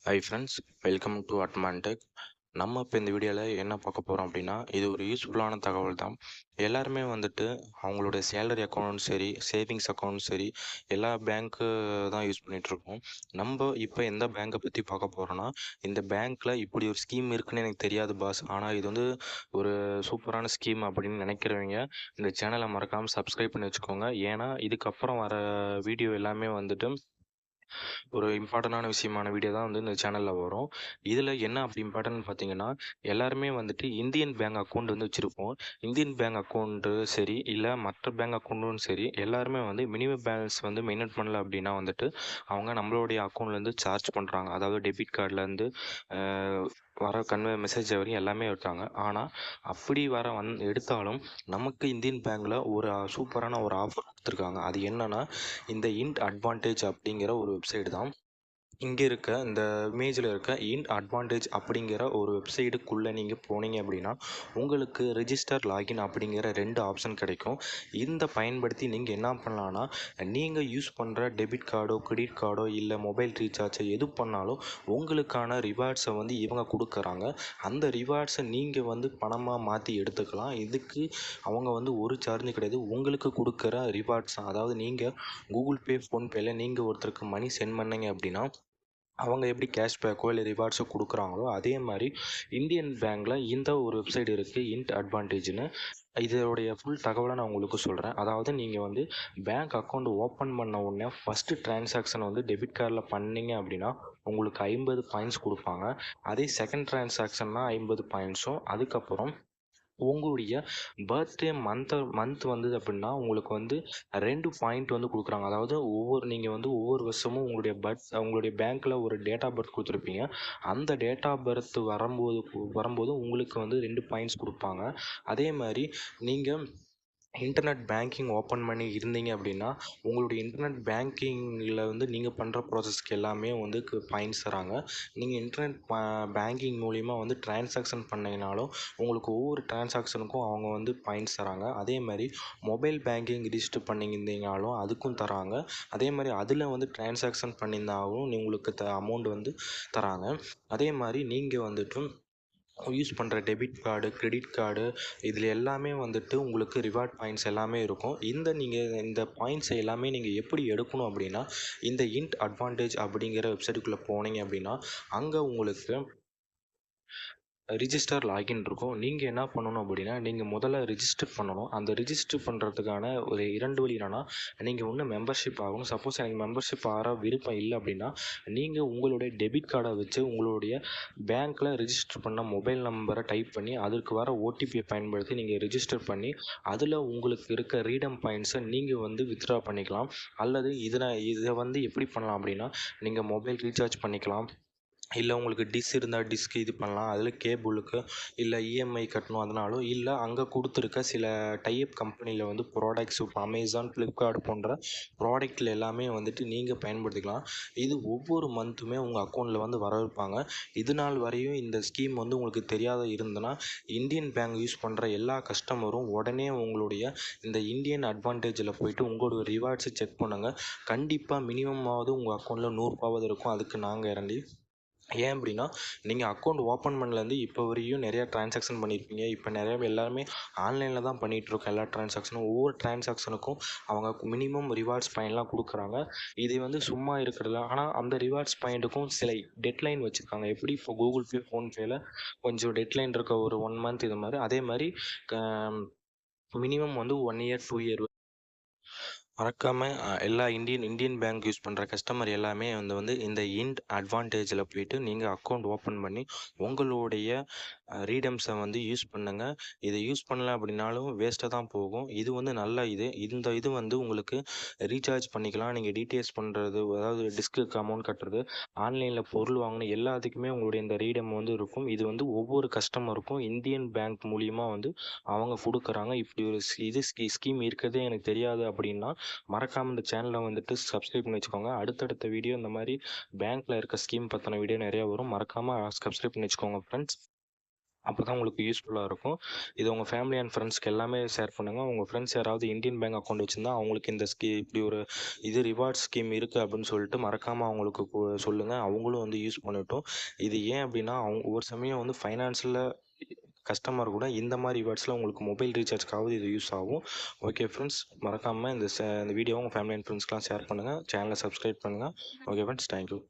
High friends welcome to அட்மான்டெக் நம்ம இப்போ இந்த வீடியோவில் என்ன பார்க்க போகிறோம் அப்படின்னா இது ஒரு யூஸ்ஃபுல்லான தகவல் தான். எல்லாருமே வந்துட்டு அவங்களுடைய சேலரி அக்கௌண்ட்டும் சரி சேவிங்ஸ் அக்கௌண்ட்டும் சரி எல்லா பேங்க்கு தான் யூஸ் பண்ணிகிட்ருக்கோம் நம்ம இப்போ எந்த பேங்க்கை பற்றி பார்க்க போகிறோன்னா இந்த பேங்க்கில் இப்படி ஒரு ஸ்கீம் இருக்குன்னு எனக்கு தெரியாது பாஸ் ஆனால் இது வந்து ஒரு சூப்பரான ஸ்கீம் அப்படின்னு நினைக்கிறவங்க இந்த சேனலை மறக்காமல் சப்ஸ்கிரைப் பண்ணி வச்சுக்கோங்க. ஏன்னா இதுக்கப்புறம் வர வீடியோ எல்லாமே வந்துட்டு ஒரு இம்பார்ட்டண்டான விஷயமான வீடியோ தான் வந்து இந்த சேனலில் வரும். இதில் என்ன அப்படி இம்பார்ட்டன்ட் பார்த்தீங்கன்னா எல்லாருமே வந்துட்டு இந்தியன் பேங்க் அக்கௌண்ட் வந்து வச்சுருப்போம். இந்தியன் பேங்க் அக்கௌண்ட்டு சரி இல்லை மற்ற பேங்க் அக்கௌண்ட்டும் சரி எல்லாருமே வந்து மினிமம் பேலன்ஸ் வந்து மெயின்டைன் பண்ணல அப்படின்னா வந்துட்டு அவங்க நம்மளுடைய அக்கௌண்ட்லேருந்து சார்ஜ் பண்ணுறாங்க அதாவது டெபிட் கார்ட்லேருந்து வர கன்வே மெசேஜ் வரையும் எல்லாமே எடுத்தாங்க ஆனால் அப்படி வர வந் எடுத்தாலும் நமக்கு இந்தியன் பேங்கில் ஒரு சூப்பரான ஒரு ஆஃபர் கொடுத்துருக்காங்க. அது என்னென்னா இந்த இன்ட் அட்வான்டேஜ் அப்படிங்கிற ஒரு வெப்சைட் தான். இங்கே இருக்க இந்த இமேஜில் இருக்க இன் அட்வான்டேஜ் அப்படிங்கிற ஒரு வெப்சைட்டுக்குள்ளே நீங்கள் போனீங்க அப்படின்னா உங்களுக்கு ரிஜிஸ்டர் லாகின் அப்படிங்கிற ரெண்டு ஆப்ஷன் கிடைக்கும். இந்த பயன்படுத்தி நீங்கள் என்ன பண்ணலான்னா நீங்கள் யூஸ் பண்ணுற டெபிட் கார்டோ கிரெடிட் கார்டோ இல்லை மொபைல் ரீசார்ஜோ எது பண்ணாலும் உங்களுக்கான ரிவார்ட்ஸை வந்து இவங்க கொடுக்குறாங்க. அந்த ரிவார்ட்ஸை நீங்கள் வந்து பணமாக மாற்றி எடுத்துக்கலாம். இதுக்கு அவங்க வந்து ஒரு சார்ஜ் கிடையாது. உங்களுக்கு கொடுக்குற ரிவார்ட்ஸ் அதாவது நீங்கள் கூகுள் பே ஃபோன்பேயில் நீங்கள் ஒருத்தருக்கு மணி சென்ட் பண்ணீங்க அப்படின்னா அவங்க எப்படி கேஷ்பேக்கோ இல்லை ரிவார்ட்ஸோ கொடுக்குறாங்களோ அதே மாதிரி இந்தியன் பேங்க்கில் இந்த ஒரு வெப்சைட் இருக்குது இன்ட் அட்வான்டேஜ்னு இதோடைய ஃபுல் தகவலை நான் உங்களுக்கு சொல்கிறேன் அதாவது நீங்கள் வந்து பேங்க் அக்கௌண்ட் ஓப்பன் பண்ண உடனே ஃபஸ்ட்டு டிரான்சாக்ஷன் வந்து டெபிட் கார்டில் பண்ணீங்க அப்படின்னா உங்களுக்கு ஐம்பது பாயிண்ட்ஸ் கொடுப்பாங்க. அதே செகண்ட் டிரான்சாக்ஷன்னா ஐம்பது பாயிண்ட்ஸும் அதுக்கப்புறம் உங்களுடைய பர்த்டே மந்த் மந்த் வந்தது அப்படின்னா உங்களுக்கு வந்து ரெண்டு பாயிண்ட் வந்து கொடுக்குறாங்க. அதாவது ஒவ்வொரு நீங்கள் வந்து ஒவ்வொரு வருஷமும் உங்களுடைய பர்த் உங்களுடைய பேங்க்கில் ஒரு டேட் ஆஃப் பர்த் கொடுத்துருப்பீங்க. அந்த டேட் ஆஃப் பர்த் வரும்போது வரும்போது உங்களுக்கு வந்து ரெண்டு பாயிண்ட்ஸ் கொடுப்பாங்க. அதே மாதிரி நீங்கள் இன்டர்நெட் பேங்கிங் ஓப்பன் பண்ணி இருந்தீங்க அப்படின்னா உங்களுடைய இன்டர்நெட் பேங்கிங்கில் வந்து நீங்கள் பண்ணுற ப்ராசஸ்க்கு எல்லாமே வந்து பாயிண்ட்ஸ் தராங்க. நீங்கள் இன்டர்நெட் பேங்கிங் மூலிமா வந்து டிரான்சாக்ஷன் பண்ணிங்கனாலும் உங்களுக்கு ஒவ்வொரு டிரான்சாக்ஷனுக்கும் அவங்க வந்து பாயிண்ட்ஸ் தராங்க. அதே மாதிரி மொபைல் பேங்கிங் ரிஜிஸ்டர் பண்ணியிருந்தீங்கனாலும் அதுக்கும் தராங்க. அதே மாதிரி அதில் வந்து டிரான்சாக்ஷன் பண்ணியிருந்தாலும் உங்களுக்கு த அமௌண்ட் வந்து தராங்க. அதே மாதிரி நீங்கள் வந்துட்டு யூஸ் பண்ணுற டெபிட் கார்டு கிரெடிட் கார்டு இதில் எல்லாமே வந்துட்டு உங்களுக்கு ரிவார்ட் பாயிண்ட்ஸ் எல்லாமே இருக்கும். இந்த நீங்கள் இந்த பாயிண்ட்ஸ் எல்லாமே நீங்கள் எப்படி எடுக்கணும் அப்படின்னா இந்த இன்ட் அட்வான்டேஜ் அப்படிங்கிற வெப்சைட்டுக்குள்ளே போனீங்க அப்படின்னா அங்கே உங்களுக்கு ரிஜிஸ்டர் லாகின் இருக்கும். நீங்கள் என்ன பண்ணணும் அப்படின்னா நீங்கள் முதல்ல ரிஜிஸ்டர் பண்ணணும். அந்த ரிஜிஸ்டர் பண்ணுறதுக்கான ஒரு இரண்டு வழி என்னென்னா நீங்கள் ஒன்று மெம்பர்ஷிப் ஆகணும். சப்போஸ் எனக்கு மெம்பர்ஷிப் ஆகிற விருப்பம் இல்லை அப்படின்னா நீங்கள் உங்களுடைய டெபிட் கார்டை வச்சு உங்களுடைய பேங்க்கில் ரிஜிஸ்டர் பண்ண மொபைல் நம்பரை டைப் பண்ணி அதற்கு வர ஓடிபியை பயன்படுத்தி நீங்கள் ரிஜிஸ்டர் பண்ணி அதில் உங்களுக்கு இருக்க ரீடம் பாயிண்ட்ஸை நீங்கள் வந்து வித்ட்ரா பண்ணிக்கலாம். அல்லது இதில் இதை வந்து எப்படி பண்ணலாம் அப்படின்னா நீங்கள் மொபைல் ரீசார்ஜ் பண்ணிக்கலாம். இல்லை உங்களுக்கு டிஸ் இருந்தால் டிஸ்க்கு இது பண்ணலாம். அதில் கேபிளுக்கு இல்லை இஎம்ஐ கட்டணும் அதனாலும் இல்லை அங்கே கொடுத்துருக்க சில டைப் கம்பெனியில் வந்து ப்ராடக்ட்ஸ் இப்போ அமேசான் ஃப்ளிப்கார்ட் போன்ற ப்ராடக்ட்டில் எல்லாமே வந்துட்டு நீங்கள் பயன்படுத்திக்கலாம். இது ஒவ்வொரு மந்த்துமே உங்கள் அக்கௌண்ட்டில் வந்து வர வைப்பாங்க இது நாள் வரையும் இந்த ஸ்கீம் வந்து உங்களுக்கு தெரியாத இருந்ததுன்னா இந்தியன் பேங்க் யூஸ் பண்ணுற எல்லா கஸ்டமரும் உடனே உங்களுடைய இந்த இந்தியன் அட்வான்டேஜில் போயிட்டு உங்களோட ரிவார்ட்ஸை செக் பண்ணுங்கள் கண்டிப்பாக மினிமமாவது உங்கள் அக்கௌண்ட்டில் நூறுரூபாவது இருக்கும். அதுக்கு நாங்கள் இறண்டி ஏன் அப்படின்னா நீங்கள் அக்கௌண்ட் ஓப்பன் பண்ணலேருந்து இப்போ வரையும் நிறையா ட்ரான்சாக்ஷன் பண்ணியிருப்பீங்க இப்போ நிறைய எல்லாருமே ஆன்லைனில் தான் பண்ணிகிட்ருக்கோம் எல்லா ட்ரான்சாக்ஷனும் ஒவ்வொரு ட்ரான்சாக்ஷனுக்கும் அவங்க மினிமம் ரிவார்ட்ஸ் பாயிண்ட்லாம் கொடுக்குறாங்க. இது வந்து சும்மா இருக்கிறது ஆனால் அந்த ரிவார்ட்ஸ் பாயிண்ட்டுக்கும் சில டெட்லைன் வச்சுருக்காங்க. எப்படி இப்போ கூகுள் பே ஃபோன்பேயில் கொஞ்சம் டெட்லைன் இருக்க ஒரு ஒன் மந்த் இது மாதிரி. அதே மாதிரி மினிமம் வந்து ஒன் இயர் டூ இயர் மறக்காமல் எல்லா இந்தியன் இந்தியன் பேங்க் யூஸ் பண்ணுற கஸ்டமர் எல்லாமே வந்து வந்து இந்த இன்ட் அட்வான்டேஜில் போயிட்டு நீங்கள் அக்கௌண்ட் ஓப்பன் பண்ணி உங்களுடைய ரீடம்ஸை வந்து யூஸ் பண்ணுங்கள் இதை யூஸ் பண்ணல அப்படின்னாலும் வேஸ்ட்டாக தான் போகும். இது வந்து நல்ல இது. இந்த இது வந்து உங்களுக்கு ரீசார்ஜ் பண்ணிக்கலாம். நீங்கள் டிடிஎஸ் பண்ணுறது அதாவது டிஸ்க்கு அமௌண்ட் கட்டுறது ஆன்லைனில் பொருள் வாங்கின எல்லாத்துக்குமே உங்களுடைய இந்த ரீடம் வந்து இருக்கும். இது வந்து ஒவ்வொரு கஸ்டமருக்கும் இந்தியன் பேங்க் மூலியமாக வந்து அவங்க கொடுக்குறாங்க. இப்படி ஒரு இது ஸ்கீம் இருக்கிறதே எனக்கு தெரியாது அப்படின்னா மறக்காமல் இந்த சேனலை வந்துட்டு சப்ஸ்கிரைப் பண்ணி வச்சுக்கோங்க. அடுத்தடுத்த வீடியோ இந்த மாதிரி பேங்க்கில் இருக்க ஸ்கீம் பற்றின வீடியோ நிறையா வரும். மறக்காமல் சப்ஸ்கிரைப் பண்ணி வச்சுக்கோங்க ஃப்ரெண்ட்ஸ் அப்போ தான் உங்களுக்கு யூஸ்ஃபுல்லாக இருக்கும். இது உங்கள் ஃபேமிலி அண்ட் ஃப்ரெண்ட்ஸ்க்கு எல்லாமே ஷேர் பண்ணுங்கள் உங்கள் ஃப்ரெண்ட்ஸ் யாராவது இந்தியன் பேங்க் அக்கௌண்ட் வச்சுருந்தா அவங்களுக்கு இந்த ஸ்கீ இப்படி ஒரு இது ரிவார்ட் ஸ்கீம் இருக்குது அப்படின்னு சொல்லிட்டு மறக்காமல் அவங்களுக்கு சொல்லுங்கள் அவங்களும் வந்து யூஸ் பண்ணட்டும். இது ஏன் அப்படின்னா அவங்க ஒரு சமயம் வந்து ஃபைனான்ஸில் கஸ்டமர் கூட இந்த மாதிரி வேர்ட்ஸில் உங்களுக்கு மொபைல் ரீசார்ஜ்க்காவது இது யூஸ் ஆகும். ஓகே ஃப்ரெண்ட்ஸ் மறக்காமல் இந்த இந்த வீடியோவை உங்கள் ஃபேமிலி அண்ட் ஃப்ரெண்ட்ஸ்க்கெலாம் ஷேர் பண்ணுங்கள் சேனலை சப்ஸ்கிரைப் பண்ணுங்கள் ஓகே ஃப்ரெண்ட்ஸ் தேங்க்யூ